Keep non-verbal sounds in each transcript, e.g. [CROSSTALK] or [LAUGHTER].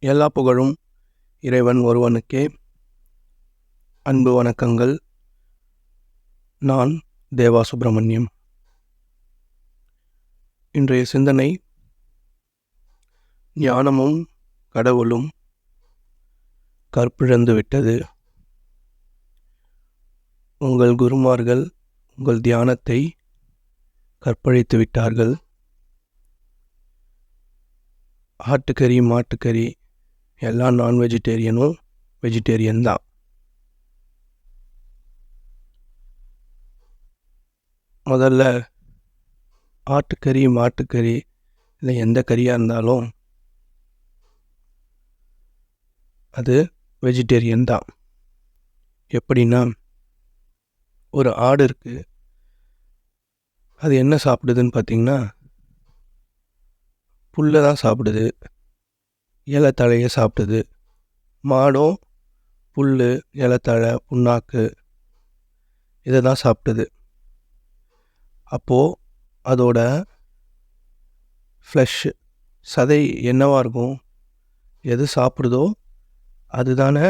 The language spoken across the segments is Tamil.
எல்லா புகழும் இறைவன் ஒருவனுக்கே. அன்பு வணக்கங்கள். நான் தேவா சுப்பிரமணியம் இன்றைய சிந்தனை ஞானமும் கடவுளும் கற்பிழந்து விட்டது. உங்கள் குருமார்கள் உங்கள் தியானத்தை கற்பழித்து விட்டார்கள். ஆட்டுக்கறி மாட்டுக்கறி எல்லா நான் வெஜிடேரியனும் வெஜிடேரியன் தான். முதல்ல ஆட்டுக்கறி மாட்டுக்கறி இல்லை எந்த கறியாக இருந்தாலும் அது வெஜிடேரியன் தான். எப்படின்னா ஒரு ஆடு இருக்குது அது என்ன சாப்பிடுதுன்னு பார்த்தீங்கன்னா புல்லை தான் சாப்பிடுது. இலத்தழையை தழையை சாப்பிடுது மாடும் புல் இலத்தழை புண்ணாக்கு இதை தான் சாப்பிடுது அப்போது அதோட ஃப்ளஷ் சதை என்னவாக இருக்கும்? எது சாப்பிடுதோ அதுதானே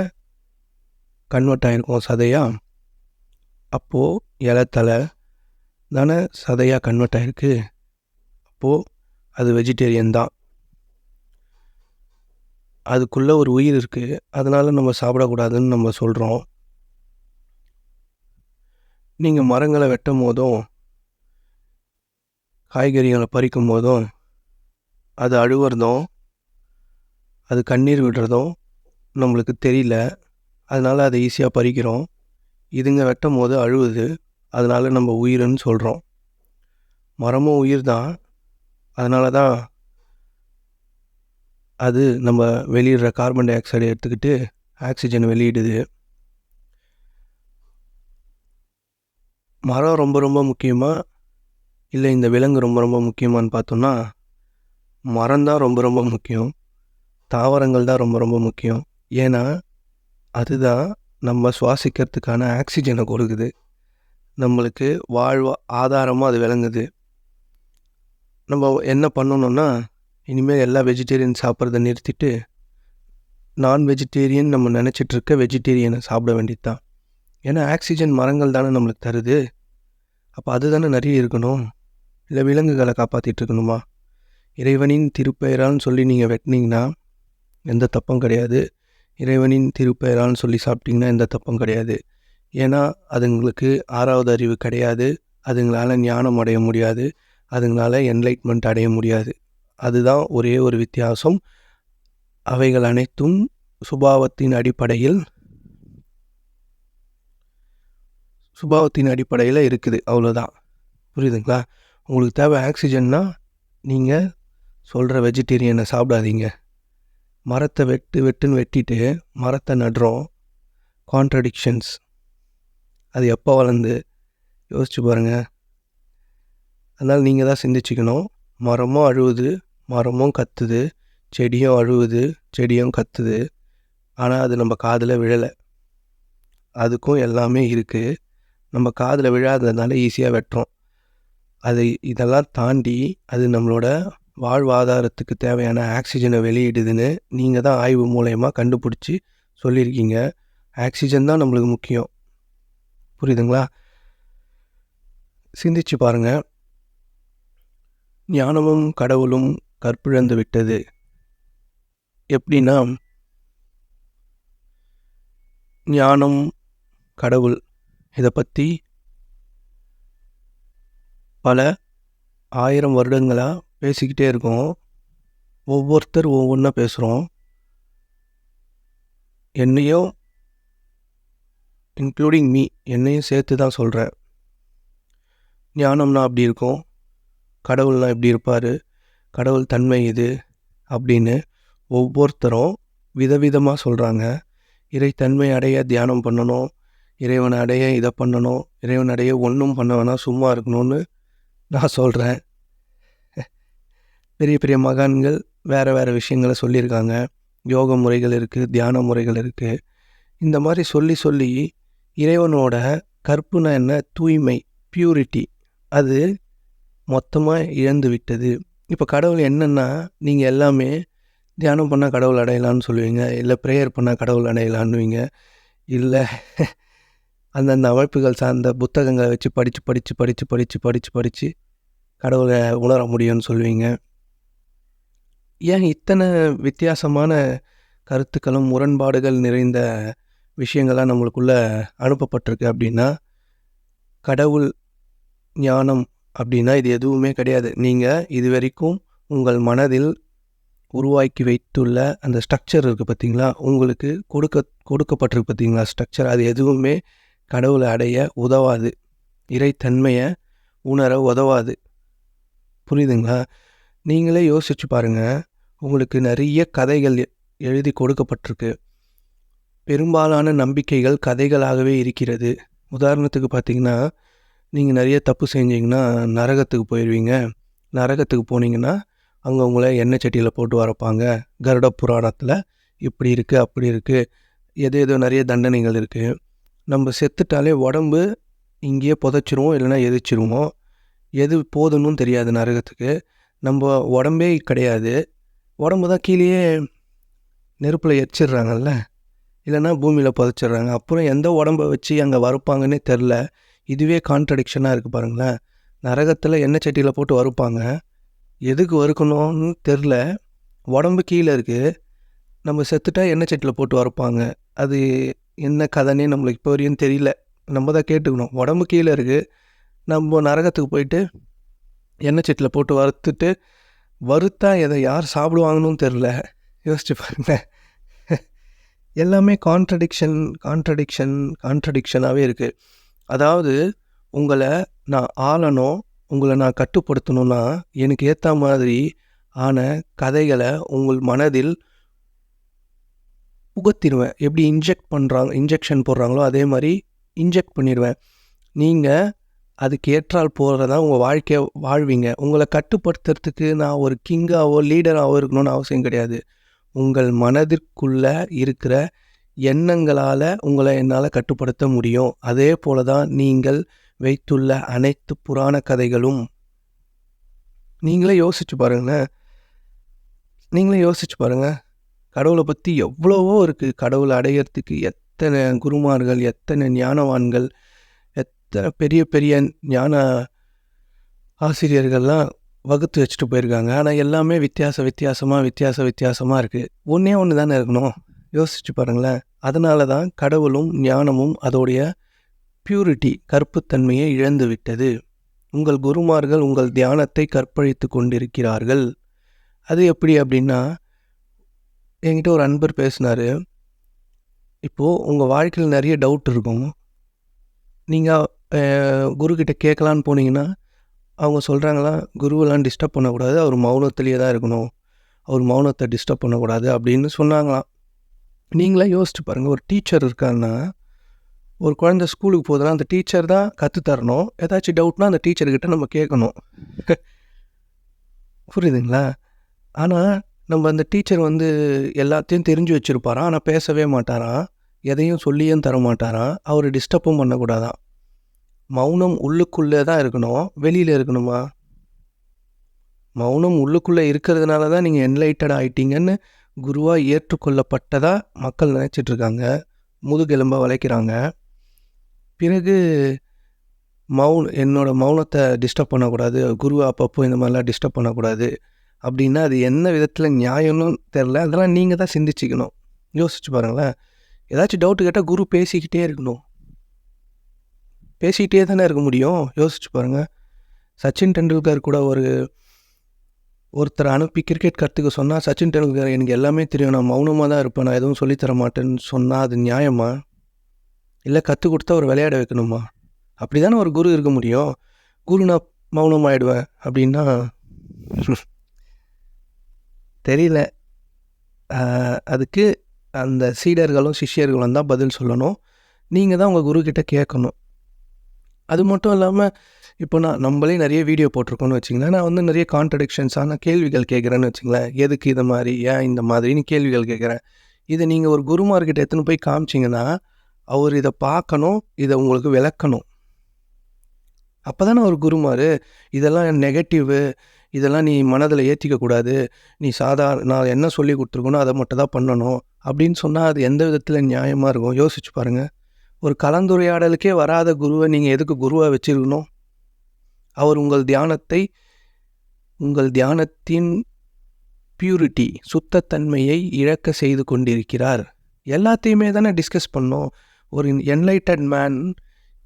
கன்வெர்ட் ஆகிருக்கும் சதையாக அப்போது இலத்தலை தானே சதையாக கன்வெர்ட் ஆகிருக்கு அப்போது அது வெஜிடேரியன் தான். அதுக்குள்ளே ஒரு உயிர் இருக்குது அதனால் நம்ம சாப்பிடக்கூடாதுன்னு நம்ம சொல்கிறோம் நீங்கள் மரங்களை வெட்டும் போதும் காய்கறிகளை பறிக்கும் போதும் அது அழுவுறதும் அது கண்ணீர் விடுறதும் நம்மளுக்கு தெரியல. அதனால் அதை ஈஸியாக பறிக்கிறோம். இதுங்க வெட்டும் போது அழுவுது. அதனால் நம்ம உயிர்னு சொல்கிறோம் மரமும் உயிர் தான். அதனால தான் அது நம்ம வெளியிடுற கார்பன் டை ஆக்சைடை எடுத்துக்கிட்டு ஆக்சிஜன் வெளியிடுது. மரம் ரொம்ப ரொம்ப முக்கியமாக இல்லை இந்த விலங்கு ரொம்ப ரொம்ப முக்கியமானு பார்த்தோம்னா மரம் தான் ரொம்ப ரொம்ப முக்கியம். தாவரங்கள் தான் ரொம்ப ரொம்ப முக்கியம். ஏன்னா அதுதான் நம்ம சுவாசிக்கிறதுக்கான ஆக்சிஜனை கொடுக்குது. நம்மளுக்கு வாழ்வா ஆதாரமாக அது விளங்குது. நம்ம என்ன பண்ணணுன்னா இனிமேல் எல்லா வெஜிடேரியன் சாப்பிட்றத நிறுத்திட்டு நான் வெஜிடேரியன் நம்ம நினச்சிட்ருக்க வெஜிடேரியனை சாப்பிட வேண்டியது தான் ஏன்னா ஆக்சிஜன் மரங்கள் தானே நம்மளுக்கு தருது. அப்போ அது தானே நிறைய இருக்கணும். இல்லை விலங்குகளை காப்பாற்றிட்டு இருக்கணுமா? இறைவனின் திருப்பெயரான்னு சொல்லி நீங்கள் வெட்டினீங்கன்னா எந்த தப்பும் கிடையாது. இறைவனின் திருப்பெயரான்னு சொல்லி சாப்பிட்டிங்கன்னா எந்த தப்பும் கிடையாது. ஏன்னா அதுங்களுக்கு ஆறாவது அறிவு கிடையாது. அதுங்களால் ஞானம் அடைய முடியாது. அதுங்களால் என்லைட்மெண்ட் அடைய முடியாது. அதுதான் ஒரே ஒரு வித்தியாசம். அவைகள் அனைத்தும் சுபாவத்தின் அடிப்படையில் சுபாவத்தின் அடிப்படையில் இருக்குது. அவ்வளோதான் புரியுதுங்களா? உங்களுக்கு தேவை ஆக்சிஜன்னா நீங்கள் சொல்கிற வெஜிடேரியனை சாப்பிடாதீங்க. மரத்தை வெட்டு வெட்டுன்னு வெட்டிட்டு மரத்தை நடுறோம். கான்ட்ரடிக்ஷன்ஸ். அது எப்போ வளர்ந்து? யோசிச்சு பாருங்கள் அதனால் நீங்கள் தான் சிந்திச்சுக்கணும். மரமும் அழுவுது மரமும் கத்துது செடியும் அழுவுது செடியும் கத்துது. ஆனால் அது நம்ம காதில் விழலை. அதுக்கும் எல்லாமே இருக்குது நம்ம காதில் விழாததுனால ஈஸியாக வெட்டுறோம். அது இதெல்லாம் தாண்டி அது நம்மளோட வாழ்வாதாரத்துக்கு தேவையான ஆக்சிஜனை வெளியிடுதுன்னு நீங்கள் தான் ஆய்வு மூலயமா கண்டுபிடிச்சி சொல்லியிருக்கீங்க. ஆக்சிஜன் தான் நம்மளுக்கு முக்கியம். புரியுதுங்களா? சிந்திச்சு பாருங்கள் ஞானமும் கடவுளும் கற்பிழந்து விட்டது. எப்படின்னா ஞானம் கடவுள் இதை பற்றி பல ஆயிரம் வருடங்களாக பேசிக்கிட்டே இருக்கோம். ஒவ்வொருத்தர் ஒவ்வொன்றா பேசுகிறோம் என்னையும் இன்க்ளூடிங் மீ என்னையும் சேர்த்து தான் சொல்கிறேன் ஞானம்னா அப்படி இருக்கும். கடவுள்லாம் எப்படி இருப்பார். கடவுள் தன்மை இது அப்படின்னு ஒவ்வொருத்தரும் விதவிதமாக சொல்கிறாங்க இறைத்தன்மை அடைய தியானம் பண்ணணும் இறைவனை அடைய இதை பண்ணணும் இறைவன் அடைய ஒன்றும் பண்ண வேணாம் சும்மா இருக்கணும்னு நான் சொல்கிறேன் பெரிய பெரிய மகான்கள் வேறு வேறு விஷயங்களை சொல்லியிருக்காங்க. யோக முறைகள் இருக்குது தியான முறைகள் இருக்குது இந்த மாதிரி சொல்லி சொல்லி இறைவனோட கற்புனா என்ன? தூய்மை பியூரிட்டி அது மொத்தமாக இழந்து விட்டது. இப்போ கடவுள் என்னென்னா நீங்கள் எல்லாமே தியானம் பண்ணால் கடவுள் அடையலான்னு சொல்லுவீங்க. இல்லை ப்ரேயர் பண்ணால் கடவுள் அடையலான்னுவீங்க. இல்லை அந்தந்த அமைப்புகள் சார்ந்த புத்தகங்களை வச்சு படித்து படித்து படித்து படித்து படித்து படித்து கடவுளை உணர முடியும்னு சொல்லுவீங்க. ஏன் இத்தனை வித்தியாசமான கருத்துக்களும் முரண்பாடுகள் நிறைந்த விஷயங்கள்லாம் நம்மளுக்குள்ளே அனுப்பப்பட்டிருக்கு அப்படின்னா கடவுள் ஞானம் அப்படின்னா இது எதுவுமே கிடையாது. நீங்கள் இது வரைக்கும் உங்கள் மனதில் உருவாக்கி வைத்துள்ள அந்த ஸ்ட்ரக்சர் இருக்குது பார்த்தீங்களா? உங்களுக்கு கொடுக்க கொடுக்கப்பட்டிருக்கு பார்த்தீங்களா? ஸ்ட்ரக்சர் அது எதுவுமே கடவுளை அடைய உதவாது. இறைத்தன்மையை உணர உதவாது. புரியுதுங்களா? நீங்களே யோசிச்சு பாருங்கள் உங்களுக்கு நிறைய கதைகள் எ- எழுதி கொடுக்கப்பட்டிருக்கு. பெரும்பாலான நம்பிக்கைகள் கதைகளாகவே இருக்கிறது. உதாரணத்துக்கு பார்த்தீங்கன்னா நீங்கள் நிறைய தப்பு செஞ்சீங்கன்னா நரகத்துக்கு போயிடுவீங்க நரகத்துக்கு போனீங்கன்னா அங்கே உங்களை எண்ணெய் சட்டியில் போட்டு வரப்பாங்க. கருட புராணத்தில் இப்படி இருக்குது அப்படி இருக்குது எது ஏதோ நிறைய தண்டனைகள் இருக்குது நம்ம செத்துட்டாலே உடம்பு இங்கேயே புதைச்சிருவோம் இல்லைன்னா எரிச்சிருவோம் எது போதும்னு தெரியாது நரகத்துக்கு. நம்ம உடம்பே கிடையாது. உடம்பு தான் கீழேயே நெருப்பில் எரிச்சிடுறாங்கல்ல. இல்லைன்னா பூமியில் புதைச்சிடுறாங்க. அப்புறம் எந்த உடம்பை வச்சு அங்கே வறுப்பாங்கன்னே தெரில. இதுவே கான்ட்ரடிக்ஷனாக இருக்குது பாருங்களேன். நரகத்தில் எண்ணெய் சட்டியில் போட்டு வறுப்பாங்க. எதுக்கு வறுக்கணும்னு தெரில உடம்பு கீழே இருக்குது நம்ம செத்துட்டா எண்ணெய் சட்டியில் போட்டு வறுப்பாங்க. அது என்ன கதைன்னே நம்மளுக்கு இப்போ வரையும் தெரியல. நம்ம தான் கேட்டுக்கணும். உடம்பு கீழே இருக்குது நம்ம நரகத்துக்கு போயிட்டு எண்ணெய் சட்டியில் போட்டு வறுத்துட்டு வறுத்தா எதை யார் சாப்பிடுவாங்கன்னு தெரில யோசிச்சு பாருங்க எல்லாமே கான்ட்ரடிக்ஷன் கான்ட்ரடிக்ஷன் கான்ட்ரடிக்ஷனாகவே இருக்குது அதாவது உங்களை நான் ஆளணும் உங்களை நான் கட்டுப்படுத்தணும்னா எனக்கு ஏற்ற மாதிரி ஆன கதைகளை உங்கள் மனதில் புகத்திடுவேன். எப்படி இன்ஜெக்ட் பண்ணுறாங்க இன்ஜெக்ஷன் போடுறாங்களோ அதே மாதிரி இன்ஜெக்ட் பண்ணிடுவேன். நீங்கள் அதுக்கு ஏற்றால் போகிறதான் உங்கள் வாழ்க்கையை வாழ்வீங்க. உங்களை கட்டுப்படுத்துறதுக்கு நான் ஒரு கிங்காவோ லீடராகவோ இருக்கணும்னு அவசியம் கிடையாது. உங்கள் மனதிற்குள்ளே இருக்கிற எண்ணங்களால் உங்களை என்னால் கட்டுப்படுத்த முடியும். அதே போல தான் நீங்கள் வைத்துள்ள அனைத்து புராண கதைகளும். நீங்களே யோசிச்சு பாருங்களேன். நீங்களே யோசிச்சு பாருங்கள் கடவுளை பற்றி எவ்வளவோ இருக்குது கடவுளை அடையிறதுக்கு எத்தனை குருமார்கள் எத்தனை ஞானவான்கள் எத்தனை பெரிய பெரிய ஞான ஆசிரியர்கள்லாம் வகுத்து வச்சுட்டு போயிருக்காங்க. ஆனால் எல்லாமே வித்தியாச வித்தியாசமாக வித்தியாச வித்தியாசமாக இருக்குது ஒன்றே ஒன்று தானே இருக்கணும்? யோசிச்சு பாருங்களேன். அதனால தான் கடவுளும் ஞானமும் அதோடைய பியூரிட்டி கற்புத்தன்மையை இழந்து விட்டது உங்கள் குருமார்கள் உங்கள் தியானத்தை கற்பழித்து கொண்டிருக்கிறார்கள். அது எப்படி அப்படின்னா என்கிட்ட ஒரு அன்பர் பேசினார். இப்போது உங்கள் வாழ்க்கையில் நிறைய டவுட் இருக்கும். நீங்கள் குருக்கிட்ட கேட்கலான்னு போனீங்கன்னா அவங்க சொல்கிறாங்களா குருவெல்லாம் டிஸ்டர்ப் பண்ணக்கூடாது. அவர் மௌனத்திலேயே தான் இருக்கணும். அவர் மௌனத்தை டிஸ்டர்ப் பண்ணக்கூடாது அப்படின்னு சொன்னாங்களாம். நீங்களே யோசிச்சு பாருங்கள் ஒரு டீச்சர் இருக்காருன்னா ஒரு குழந்த ஸ்கூலுக்கு போதெல்லாம் அந்த டீச்சர் தான் கற்றுத்தரணும் ஏதாச்சும் டவுட்னா அந்த டீச்சர்கிட்ட நம்ம கேட்கணும். [LAUGHS] புரியுதுங்களா? ஆனால் நம்ம அந்த டீச்சர் வந்து எல்லாத்தையும் தெரிஞ்சு வச்சுருப்பாராம். ஆனால் பேசவே மாட்டாராம். எதையும் சொல்லியும் தர மாட்டாராம். அவர் டிஸ்டர்பும் பண்ணக்கூடாதான் மௌனம் உள்ளுக்குள்ளே தான் இருக்கணும். வெளியில் இருக்கணுமா? மௌனம் உள்ளுக்குள்ளே இருக்கிறதுனால தான் நீங்கள் என்லைட்டட் ஆகிட்டீங்கன்னு குருவாக ஏற்றுக்கொள்ளப்பட்டதாக மக்கள் நினச்சிட்டு இருக்காங்க முதுகெலும்பாக வளைக்கிறாங்க. பிறகு மௌன் என்னோட மௌனத்தை டிஸ்டர்ப் பண்ணக்கூடாது. குருவை அப்பப்போ இந்த மாதிரிலாம் டிஸ்டர்ப் பண்ணக்கூடாது. அப்படின்னா அது என்ன விதத்தில் நியாயம்னு தெரில அதெல்லாம் நீங்கள் தான் சிந்திச்சுக்கணும். யோசிச்சு பாருங்களேன். ஏதாச்சும் டவுட்டு கேட்டால் குரு பேசிக்கிட்டே இருக்கணும். பேசிக்கிட்டே தானே இருக்க முடியும். யோசிச்சு பாருங்கள் சச்சின் டெண்டுல்கர் கூட ஒரு ஒருத்தரை அனுப்பி கிரிக்கெட் கற்றுக்க சொன்னால் சச்சின் டெண்டுல்கர் எனக்கு எல்லாமே தெரியும். நான் மௌனமாக தான் இருப்பேன். நான் எதுவும் சொல்லித்தர மாட்டேன்னு சொன்னால் அது நியாயமா? இல்லை கற்றுக் கொடுத்தா ஒரு விளையாட வைக்கணுமா? அப்படி தானே ஒரு குரு இருக்க முடியும். குரு நான் மௌனமாயிடுவேன் ஆகிடுவேன் அப்படின்னா தெரியல. அதுக்கு அந்த சீடர்களும் சிஷ்யர்களும் தான் பதில் சொல்லணும். நீங்கள் தான் உங்கள் குருக்கிட்ட கேட்கணும். அது மட்டும் இல்லாமல் இப்போ நான் நம்மளே நிறைய வீடியோ போட்டிருக்கோன்னு வச்சிங்களேன் நான் வந்து நிறைய கான்ட்ரடிக்ஷன்ஸான கேள்விகள் கேட்குறேன்னு வச்சுங்களேன் எதுக்கு இது மாதிரி? ஏன் இந்த மாதிரின்னு கேள்விகள் கேட்குறேன். இதை நீங்கள் ஒரு குருமார்கிட்ட எடுத்துன்னு போய் காமிச்சிங்கன்னா அவர் இதை பார்க்கணும் இதை உங்களுக்கு விளக்கணும். அப்போ தானே ஒரு குருமார் இதெல்லாம் நெகட்டிவு இதெல்லாம் நீ மனதில் ஏற்றிக்க கூடாது. நீ சாதா நான் என்ன சொல்லி கொடுத்துருக்கணும் அதை மட்டும் தான் பண்ணணும். அப்படின்னு சொன்னால் அது எந்த விதத்தில் நியாயமாக இருக்கும்? யோசிச்சு பாருங்கள் ஒரு கலந்துரையாடலுக்கே வராத குருவை நீங்கள் எதுக்கு குருவாக வச்சுருக்கணும்? அவர் உங்கள் தியானத்தை உங்கள் தியானத்தின் பியூரிட்டி சுத்தத்தன்மையை இழக்க செய்து கொண்டிருக்கிறார். எல்லாத்தையுமே தானே டிஸ்கஸ் பண்ணோம். ஒரு என்லைட்டட் மேன்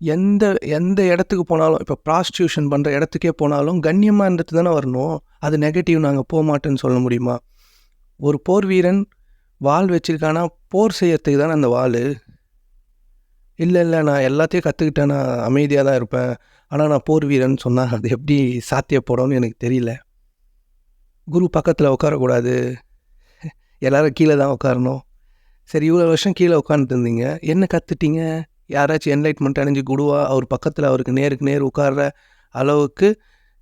எந்த எந்த இடத்துக்கு போனாலும் இப்போ ப்ராஸ்டியூஷன் பண்ணுற இடத்துக்கே போனாலும் கண்ணியமாக இருந்துட்டு தானே வரணும். அது நெகட்டிவ் நாங்கள் போக மாட்டேன்னு சொல்ல முடியுமா? ஒரு போர் வீரன் வால் வச்சுருக்கானா? போர் செய்யறதுக்கு தானே அந்த வாள்? இல்லை இல்லை நான் எல்லாத்தையும் கற்றுக்கிட்டேன் நான் அமைதியாக தான் இருப்பேன். ஆனால் நான் போர் வீரன் சொன்னால் அது எப்படி சாத்தியப்படணும்னு எனக்கு தெரியல. குரு பக்கத்தில் உட்காரக்கூடாது. எல்லோரும் கீழே தான் உட்காரணும். சரி இவ்வளோ வருஷம் கீழே உட்காந்துட்டு இருந்தீங்க. என்ன கற்றுட்டீங்க யாராச்சும் என்லைட்மெண்ட் அணிஞ்சு குடுவா? அவர் பக்கத்தில் அவருக்கு நேருக்கு நேர் உட்கார்ற அளவுக்கு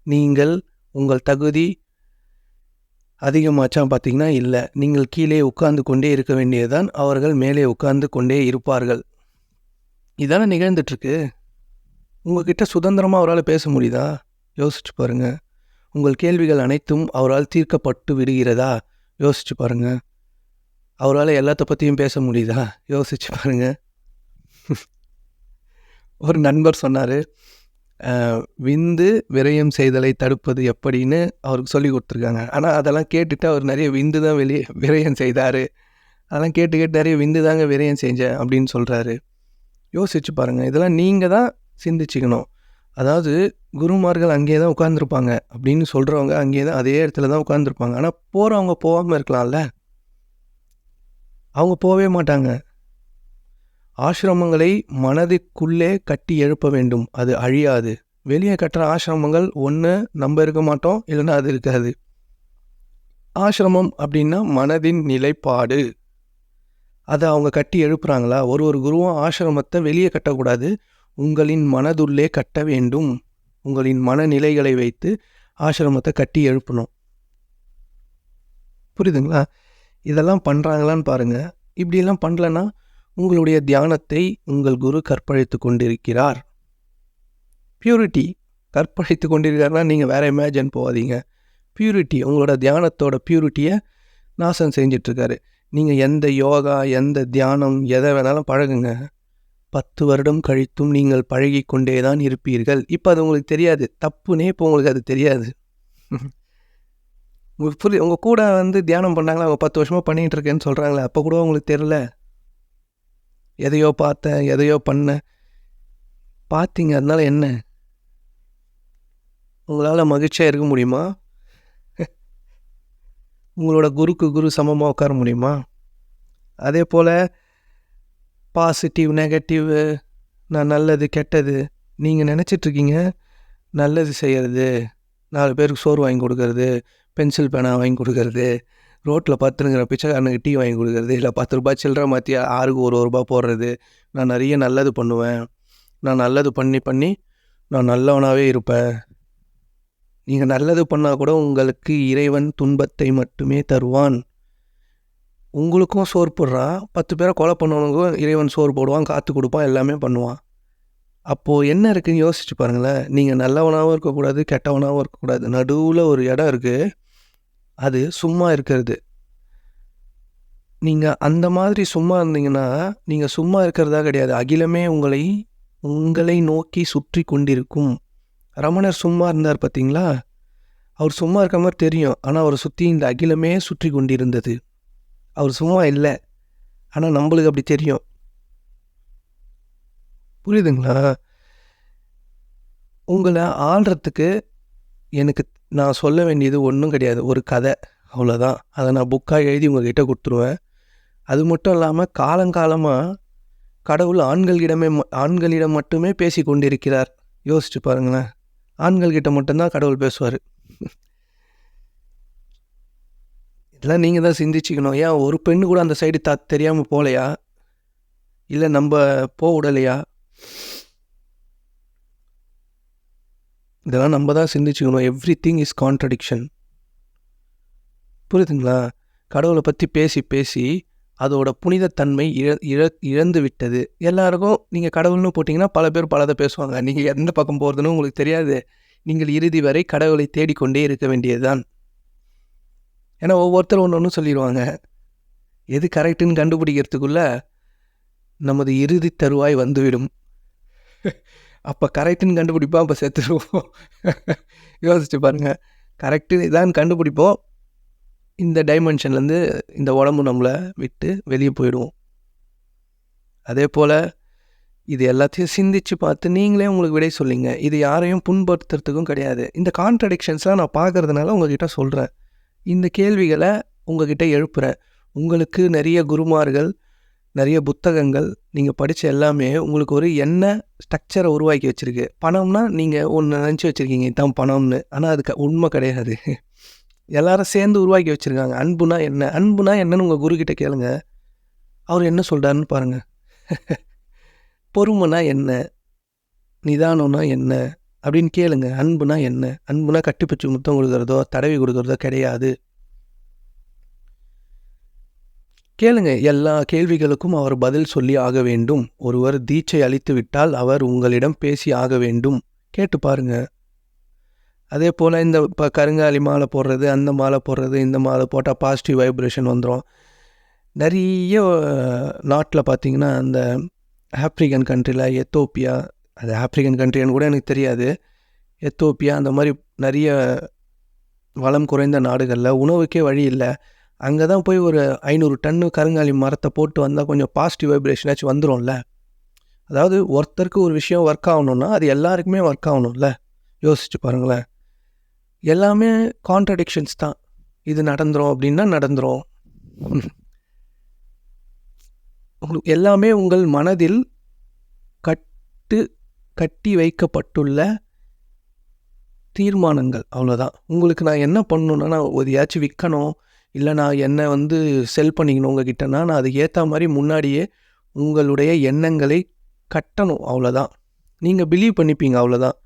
நீங்கள் உங்கள் தகுதி அதிகமாச்சா பார்த்தீங்கன்னா இல்லை. நீங்கள் கீழே உட்கார்ந்து கொண்டே இருக்க வேண்டியதுதான் அவர்கள் மேலே உட்கார்ந்து கொண்டே இருப்பார்கள். இதானே நிகழ்ந்துட்டுருக்கு உங்ககிட்ட சுதந்திரமாக அவரால் பேச முடியுதா? யோசிச்சு பாருங்கள் உங்கள் கேள்விகள் அனைத்தும் அவரால் தீர்க்கப்பட்டு விடுகிறதா? யோசிச்சு பாருங்கள் அவரால் எல்லாத்த பற்றியும் பேச முடியுதா? யோசிச்சு பாருங்கள் ஒரு நண்பர் சொன்னார் விந்து விரயம் செய்தலை தடுப்பது எப்படின்னு அவருக்கு சொல்லி கொடுத்துருக்காங்க. ஆனால் அதெல்லாம் கேட்டுட்டு அவர் நிறைய விந்து தான் வெளியே விரயம் செய்தார். அதெல்லாம் கேட்டு கேட்டு நிறைய விந்து தாங்க விரயம் செஞ்சேன் அப்படின்னு சொல்கிறாரு யோசிச்சு பாருங்கள் இதெல்லாம் நீங்கள் தான் சிந்திச்சுக்கணும். அதாவது குருமார்கள் அங்கேயே தான் உட்காந்துருப்பாங்க அப்படின்னு சொல்கிறவங்க அங்கேயே தான் அதே இடத்துல தான் உட்காந்துருப்பாங்க ஆனால் போகிறவங்க போகாமல் இருக்கலாம்ல? அவங்க போகவே மாட்டாங்க. ஆசிரமங்களை மனதிற்குள்ளே கட்டி எழுப்ப வேண்டும். அது அழியாது. வெளியே கட்டுற ஆசிரமங்கள் ஒன்று நம்ம இருக்க மாட்டோம் இல்லைன்னா அது இருக்காது. ஆசிரமம் அப்படின்னா மனதின் நிலைப்பாடு. அதை அவங்க கட்டி எழுப்புறாங்களா? ஒரு ஒரு குருவும் ஆசிரமத்தை வெளியே கட்டக்கூடாது. உங்களின் மனதுள்ளே கட்ட வேண்டும். உங்களின் மனநிலைகளை வைத்து ஆசிரமத்தை கட்டி எழுப்பணும். புரியுதுங்களா? இதெல்லாம் பண்ணுறாங்களான்னு பாருங்கள் இப்படியெல்லாம் பண்ணலன்னா உங்களுடைய தியானத்தை உங்கள் குரு கற்பழித்து கொண்டிருக்கிறார். பியூரிட்டி கற்பழித்து கொண்டிருக்காருன்னா நீங்கள் வேறு இமேஜின் போகாதீங்க. பியூரிட்டி உங்களோட தியானத்தோட பியூரிட்டியை நாசம் செஞ்சிட்ருக்காரு. நீங்கள் எந்த யோகா எந்த தியானம் எதை வேணாலும் பழகுங்க. பத்து வருடம் கழித்தும் நீங்கள் பழகி கொண்டே தான் இருப்பீர்கள். இப்போ அது உங்களுக்கு தெரியாது. தப்புனே இப்போ உங்களுக்கு அது தெரியாது. உங்களுக்கு புரிய உங்கள் கூட வந்து தியானம் பண்ணாங்களா? அவங்க பத்து வருஷமாக பண்ணிகிட்டு இருக்கேன்னு சொல்கிறாங்களே அப்போ கூட உங்களுக்கு தெரில எதையோ பார்த்தேன் எதையோ பண்ணேன். பார்த்தீங்க அதனால் என்ன? உங்களால் மகிழ்ச்சியாக இருக்க முடியுமா? உங்களோட குருக்கு குரு சமமாக உட்கார முடியுமா? அதே போல் பாசிட்டிவ் நெகட்டிவ் நான் நல்லது கெட்டது நீங்கள் நினச்சிட்ருக்கீங்க நல்லது செய்கிறது நாலு பேருக்கு சோறு வாங்கி கொடுக்கறது பென்சில் பேனா வாங்கி கொடுக்கறது ரோட்டில் பத்துனுங்கிற பிச்சைக்காரனுக்கு டீ வாங்கி கொடுக்குறது இல்லை பத்து ரூபாய் சில்லற மாற்றி ஆறுக்கு ஒரு ரூபா போடுறது நான் நிறைய நல்லது பண்ணுவேன். நான் நல்லது பண்ணி பண்ணி நான் நல்லவனாகவே இருப்பேன். நீங்கள் நல்லது பண்ணால் கூட உங்களுக்கு இறைவன் துன்பத்தை மட்டுமே தருவான். உங்களுக்கும் சோறு போடுறான் பத்து பேரை கொலை பண்ணவனுக்கும் இறைவன் சோறு போடுவான் காற்று கொடுப்பான் எல்லாமே பண்ணுவான். அப்போது என்ன இருக்குதுன்னு யோசிச்சு பாருங்களேன். நீங்கள் நல்லவனாகவும் இருக்கக்கூடாது கெட்டவனாகவும் இருக்கக்கூடாது. நடுவில் ஒரு இடம் இருக்குது அது சும்மா இருக்கிறது. நீங்கள் அந்த மாதிரி சும்மா இருந்தீங்கன்னா நீங்கள் சும்மா இருக்கிறதா கிடையாது. அகிலமே உங்களை உங்களை நோக்கி சுற்றி கொண்டிருக்கும். ரமணர் சும்மா இருந்தார் பார்த்தீங்களா அவர் சும்மா இருக்க மாதிரி தெரியும். ஆனால் அவரை சுற்றி இந்த அகிலமே சுற்றி கொண்டிருந்தது. அவர் சும்மா இல்லை. ஆனால் நம்மளுக்கு அப்படி தெரியும். புரியுதுங்களா? உங்களை ஆள்றதுக்கு எனக்கு நான் சொல்ல வேண்டியது ஒன்றும் கிடையாது. ஒரு கதை. அவ்வளோதான் அதை நான் புக்காக எழுதி உங்கள்கிட்ட கொடுத்துருவேன். அது மட்டும் இல்லாமல் காலங்காலமாக கடவுள் ஆண்களிடமே ஆண்களிடம் மட்டுமே பேசி கொண்டிருக்கிறார் யோசிச்சு பாருங்களேன். ஆண்கள்கிட்ட மட்டும்தான் கடவுள் பேசுவார். இதெல்லாம் நீங்கள் தான் சிந்திச்சுக்கணும். ஏன் ஒரு பெண்ணு கூட அந்த சைடு தா தெரியாமல் போகலையா இல்லை நம்ம போக விடலையா? இதெல்லாம் நம்ம தான் சிந்திச்சுக்கணும். எவ்ரி திங் இஸ் கான்ட்ரடிக்ஷன் புரியுதுங்களா? கடவுளை பற்றி பேசி பேசி அதோட புனிதத்தன்மை இழ இழ இழந்து விட்டது. எல்லாருக்கும் நீங்கள் கடவுள்னு போட்டிங்கன்னா பல பேர் பலதை பேசுவாங்க. நீங்கள் எந்த பக்கம் போகிறதுன்னு உங்களுக்கு தெரியாது. நீங்கள் இறுதி வரை கடவுளை தேடிக்கொண்டே இருக்க வேண்டியதுதான். ஏன்னா ஒவ்வொருத்தரும் ஒன்று ஒன்று சொல்லிடுவாங்க. எது கரெக்டுன்னு கண்டுபிடிக்கிறதுக்குள்ளே நமது இறுதி தருவாய் வந்துவிடும். அப்போ கரெக்டுன்னு கண்டுபிடிப்போம் அப்போ செத்துருவோம். யோசிச்சு பாருங்கள் கரெக்டு இதான் கண்டுபிடிப்போம். இந்த டைமென்ஷன்லேருந்து இந்த உடம்பு நம்மளை விட்டு வெளியே போயிடுவோம். அதே போல் இது எல்லாத்தையும் சிந்திச்சு பார்த்து நீங்களே உங்களுக்கு விடை சொல்லிங்க. இது யாரையும் புண்படுத்துறதுக்கும் கிடையாது. இந்த கான்ட்ரடிக்ஷன்ஸ்லாம் நான் பார்க்கறதுனால உங்ககிட்ட சொல்கிறேன் இந்த கேள்விகளை உங்ககிட்ட எழுப்புகிறேன் உங்களுக்கு நிறைய குருமார்கள் நிறைய புத்தகங்கள் நீங்கள் படித்த எல்லாமே உங்களுக்கு ஒரு என்ன ஸ்ட்ரக்சரை உருவாக்கி வச்சுருக்கு. பணம்னா நீங்கள் ஒன்று நினச்சி வச்சுருக்கீங்க இதான் பணம்னு. ஆனால் அதுக்கு உண்மை கிடையாது. எல்லாரும் சேர்ந்து உருவாக்கி வச்சுருக்காங்க. அன்புனா என்ன? அன்புனா என்னன்னு உங்கள் குருக்கிட்ட கேளுங்க. அவர் என்ன சொல்கிறாருன்னு பாருங்கள் பொறுமைனா என்ன? நிதானம்னா என்ன? அப்படின்னு கேளுங்க. அன்புனா என்ன? அன்புனா கட்டிப்பிச்சு முத்தம் கொடுக்குறதோ தடவி கொடுக்குறதோ கிடையாது. கேளுங்க. எல்லா கேள்விகளுக்கும் அவர் பதில் சொல்லி ஆக வேண்டும். ஒருவர் தீட்சை அளித்து விட்டால் அவர் உங்களிடம் பேசி ஆக வேண்டும். கேட்டு பாருங்க. அதே போல் இந்த இப்போ கருங்காலி மாலை போடுறது அந்த மாலை போடுறது இந்த மாலை போட்டால் பாசிட்டிவ் வைப்ரேஷன் வந்துடும் நிறைய நாட்டில் பார்த்தீங்கன்னா அந்த ஆப்ரிக்கன் கண்ட்ரியில் எத்தோப்பியா அது ஆப்ரிக்கன் கண்ட்ரின்னு கூட எனக்கு தெரியாது. எத்தோப்பியா அந்த மாதிரி நிறைய வளம் குறைந்த நாடுகளில் உணவுக்கே வழி இல்லை. அங்கே தான் போய் ஒரு ஐநூறு டன்னு கருங்காலி மரத்தை போட்டு வந்தால் கொஞ்சம் பாசிட்டிவ் வைப்ரேஷனாச்சும் வந்துடும்ல அதாவது ஒருத்தருக்கு ஒரு விஷயம் ஒர்க் ஆகணும்னா அது எல்லாருக்குமே ஒர்க் ஆகணும்ல. யோசிச்சு பாருங்களேன். எல்லாமே கான்ட்ரடிக்ஷன்ஸ் தான். இது நடந்துரும் அப்படின்னா நடந்துரும். உங்களுக்கு எல்லாமே உங்கள் மனதில் கட்டு கட்டி வைக்கப்பட்டுள்ள தீர்மானங்கள். அவ்வளோதான் உங்களுக்கு நான் என்ன பண்ணணுன்னா நான் எதையாச்சும் விற்கணும் இல்லை நான் என்னை வந்து செல் பண்ணிக்கணும் உங்ககிட்டனா நான் அதுக்கு ஏற்ற மாதிரி முன்னாடியே உங்களுடைய எண்ணங்களை கட்டணும். அவ்வளோதான் நீங்கள் பிலீவ் பண்ணிப்பீங்க. அவ்வளோதான்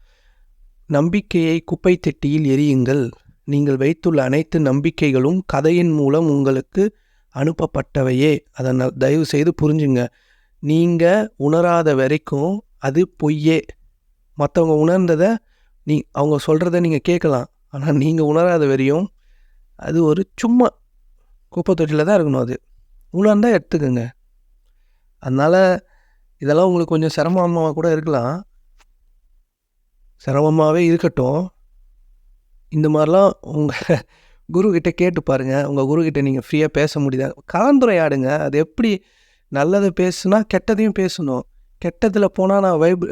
நம்பிக்கையை குப்பை தெட்டியில் எரியுங்கள் நீங்கள் வைத்துள்ள அனைத்து நம்பிக்கைகளும் கதையின் மூலம் உங்களுக்கு அனுப்பப்பட்டவையே. அதை தயவு செய்து புரிஞ்சுங்க. நீங்கள் உணராத வரைக்கும் அது பொய்யே. மற்றவங்க உணர்ந்ததை நீ அவங்க சொல்கிறத நீங்கள் கேட்கலாம். ஆனால் நீங்கள் உணராத வரையும் அது ஒரு சும்மா குப்பை தொட்டியில் தான் இருக்கணும் அது. உணர்ந்தால் எடுத்துக்கோங்க. அதனால் இதெல்லாம் உங்களுக்கு கொஞ்சம் சிரமமாக கூட இருக்கலாம். சிரமமாகவே இருக்கட்டும். இந்த மாதிரிலாம் உங்கள் குருக்கிட்ட கேட்டு பாருங்கள் உங்கள் குருக்கிட்ட நீங்கள் ஃப்ரீயாக பேச முடியுதா? கலந்துரையாடுங்க. அது எப்படி நல்லதை பேசுனா கெட்டதையும் பேசணும். கெட்டதில் போனால் நான் வைப்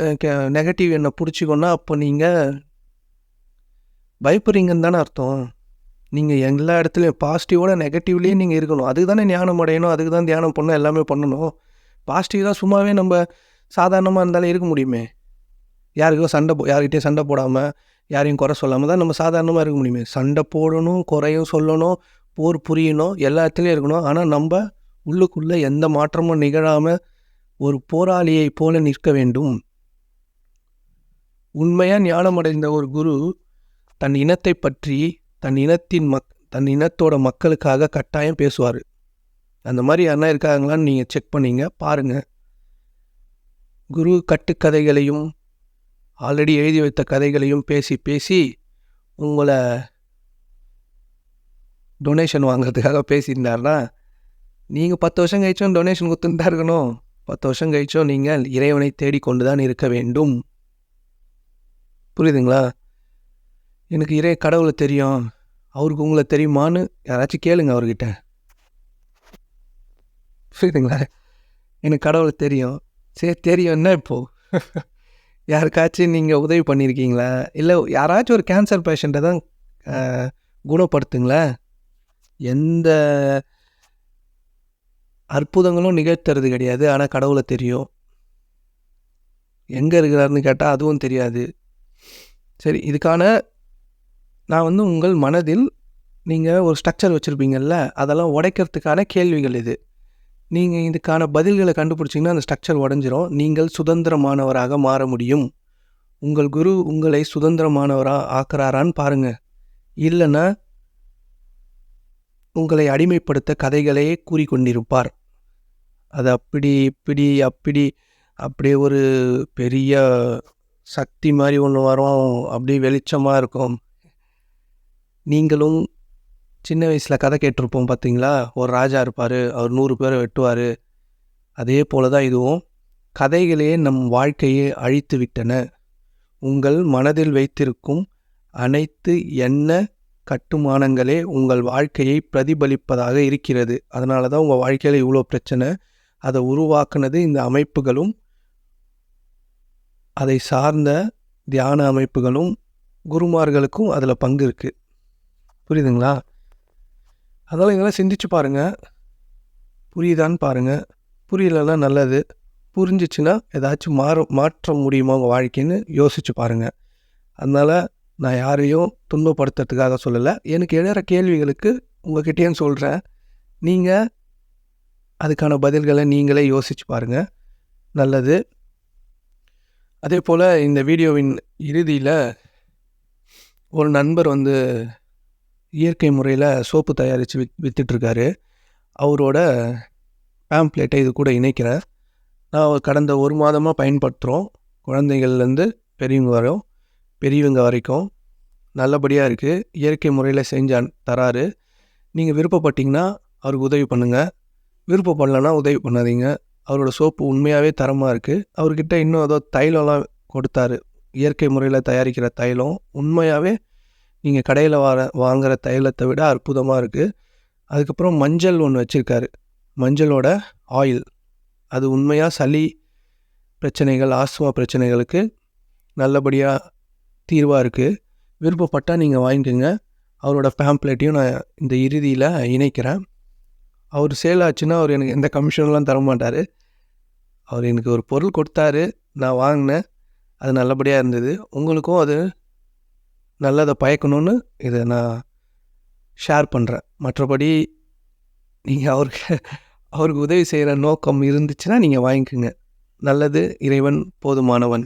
நெகட்டிவ் என்னை பிடிச்சிக்கோன்னா அப்போ நீங்கள் பயப்படுறீங்கன்னு தானே அர்த்தம். நீங்கள் எல்லா இடத்துலையும் பாசிட்டிவோட நெகட்டிவ்லேயே நீங்கள் இருக்கணும். அதுக்கு தானே ஞானம் அடையணும் அதுக்கு தான் தியானம் பண்ணணும் எல்லாமே பண்ணணும். பாசிட்டிவ் தான் சும்மாவே நம்ம சாதாரணமாக இருந்தாலும் இருக்க முடியுமே. யாருக்கோ சண்டை போ யார்கிட்டையும் சண்டை போடாமல் யாரையும் குறை சொல்லாமல் தான் நம்ம சாதாரணமாக இருக்க முடியுமே. சண்டை போடணும் குறையும் சொல்லணும் போர் புரியணும் எல்லா இடத்துலையும் இருக்கணும். ஆனால் நம்ம உள்ளுக்குள்ளே எந்த மாற்றமும் நிகழாமல் ஒரு போராளியைப் போல நிற்க வேண்டும். உண்மையாக ஞானம் அடைந்த ஒரு குரு தன் இனத்தை பற்றி தன் இனத்தின் மக் தன் இனத்தோட மக்களுக்காக கட்டாயம் பேசுவார். அந்த மாதிரி யாருனா இருக்காங்களான்னு நீங்கள் செக் பண்ணீங்க பாருங்கள் குரு கட்டுக்கதைகளையும் ஆல்ரெடி எழுதி வைத்த கதைகளையும் பேசி பேசி உங்களை டொனேஷன் வாங்குறதுக்காக பேசியிருந்தாருன்னா நீங்கள் பத்து வருஷம் கழிச்சும் டொனேஷன் கொடுத்துட்டு தான் இருக்கணும். பத்து வருஷம் கழிச்சோ நீங்கள் இறைவனை தேடிக்கொண்டு தான் இருக்க வேண்டும். புரியுதுங்களா? எனக்கு இறை கடவுளை தெரியும். அவருக்கு உங்களை தெரியுமான்னு யாராச்சும் கேளுங்க அவர்கிட்ட. புரியுதுங்களா? எனக்கு கடவுளை தெரியும். சரி தெரியும். என்ன இப்போது யாருக்காச்சும் நீங்கள் உதவி பண்ணியிருக்கீங்களா இல்லை யாராச்சும் ஒரு கேன்சர் பேஷண்ட்டை தான் குணப்படுத்துங்களேன் எந்த அற்புதங்களும் நிகழ்த்துறது கிடையாது. ஆனால் கடவுளை தெரியும். எங்கே இருக்கிறாருன்னு கேட்டால் அதுவும் தெரியாது. சரி இதுக்கான நான் வந்து உங்கள் மனதில் நீங்கள் ஒரு ஸ்ட்ரக்சர் வச்சுருப்பீங்கள்ல அதெல்லாம் உடைக்கிறதுக்கான கேள்விகள் இது. நீங்கள் இதுக்கான பதில்களை கண்டுபிடிச்சிங்கன்னா அந்த ஸ்ட்ரக்சர் உடஞ்சிரும். நீங்கள் சுதந்திரமானவராக மாற முடியும். உங்கள் குரு உங்களை சுதந்திரமானவராக ஆக்குறாரான்னு பாருங்கள் இல்லைன்னா உங்களை அடிமைப்படுத்த கதைகளையே கூறிக்கொண்டிருப்பார். அது அப்படி இப்படி அப்படி அப்படியே ஒரு பெரிய சக்தி மாதிரி ஒன்று வரும். அப்படியே வெளிச்சமாக இருக்கும். நீங்களும் சின்ன வயசில் கதை கேட்டிருப்போம் பார்த்தீங்களா ஒரு ராஜா இருப்பார் அவர் நூறு பேரை வெட்டுவார். அதே போல தான் இதுவும். கதைகளே நம் வாழ்க்கையை அழித்து விட்டன. உங்கள் மனதில் வைத்திருக்கும் அனைத்து எண்ண கட்டுமானங்களே உங்கள் வாழ்க்கையை பிரதிபலிப்பதாக இருக்கிறது. அதனால தான் உங்கள் வாழ்க்கையில் இவ்வளோ பிரச்சனை. அதை உருவாக்குனது இந்த அமைப்புகளும் அதை சார்ந்த தியான அமைப்புகளும் குருமார்களுக்கும் அதில் பங்கு இருக்குது புரியுதுங்களா? அதனால் இதெல்லாம் சிந்திச்சு பாருங்கள் புரியுதான்னு பாருங்கள் புரியலன்னா நல்லது. புரிஞ்சிச்சுன்னா ஏதாச்சும் மாற மாற்ற முடியுமா உங்கள் வாழ்க்கைன்னு யோசிச்சு பாருங்கள் அதனால் நான் யாரையும் துன்பப்படுத்துறதுக்காக சொல்லலை. எனக்கு எழுற கேள்விகளுக்கு உங்ககிட்டேயும் சொல்கிறேன் நீங்கள் அதுக்கான பதில்களை நீங்களே யோசிச்சு பாருங்கள் நல்லது. அதே போல் இந்த வீடியோவின் இறுதியில் ஒரு நண்பர் வந்து இயற்கை முறையில் சோப்பு தயாரித்து வித் வித்துட்ருக்காரு. அவரோட பேம்ப்ளேட்டை இது கூட இணைக்கிறேன் நான் கடந்த ஒரு மாதமாக பயன்படுத்துகிறோம் குழந்தைகள்லேருந்து பெரியவங்க வரும் பெரியவங்க வரைக்கும் நல்லபடியாக இருக்குது இயற்கை முறையில் செஞ்சு தராரு. நீங்கள் விருப்பப்பட்டிங்கன்னா அவருக்கு உதவி பண்ணுங்கள் விருப்பப்படலைன்னா உதவி பண்ணாதீங்க. அவரோட சோப்பு உண்மையாகவே தரமாக இருக்குது அவர்கிட்ட இன்னும் ஏதோ தைலம்லாம் கொடுத்தாரு. இயற்கை முறையில் தயாரிக்கிற தைலம். உண்மையாகவே நீங்கள் கடையில் வர வாங்குகிற தைலத்தை விட அற்புதமாக இருக்குது அதுக்கப்புறம் மஞ்சள் ஒன்று வச்சுருக்காரு. மஞ்சளோட ஆயில் அது உண்மையாக சளி பிரச்சனைகள் ஆஸ்துமா பிரச்சனைகளுக்கு நல்லபடியாக தீர்வாக இருக்குது விருப்பப்பட்டால் நீங்கள் வாங்கிக்கோங்க. அவரோட பேம்ப்ளேட்டையும் நான் இந்த இறுதியில் இணைக்கிறேன். அவர் சேல் ஆச்சுன்னா அவர் எனக்கு எந்த கமிஷன்லாம் தர மாட்டார் அவர் எனக்கு ஒரு பொருள் கொடுத்தாரு நான் வாங்கினேன் அது நல்லபடியாக இருந்தது. உங்களுக்கும் அது நல்லதை பயக்கணும்னு இதை நான் ஷேர் பண்ணுறேன் மற்றபடி நீங்கள் அவருக்கு அவருக்கு உதவி செய்கிற நோக்கம் இருந்துச்சுன்னா நீங்கள் வாங்கிக்கோங்க. நல்லது இறைவன் போதுமானவன்.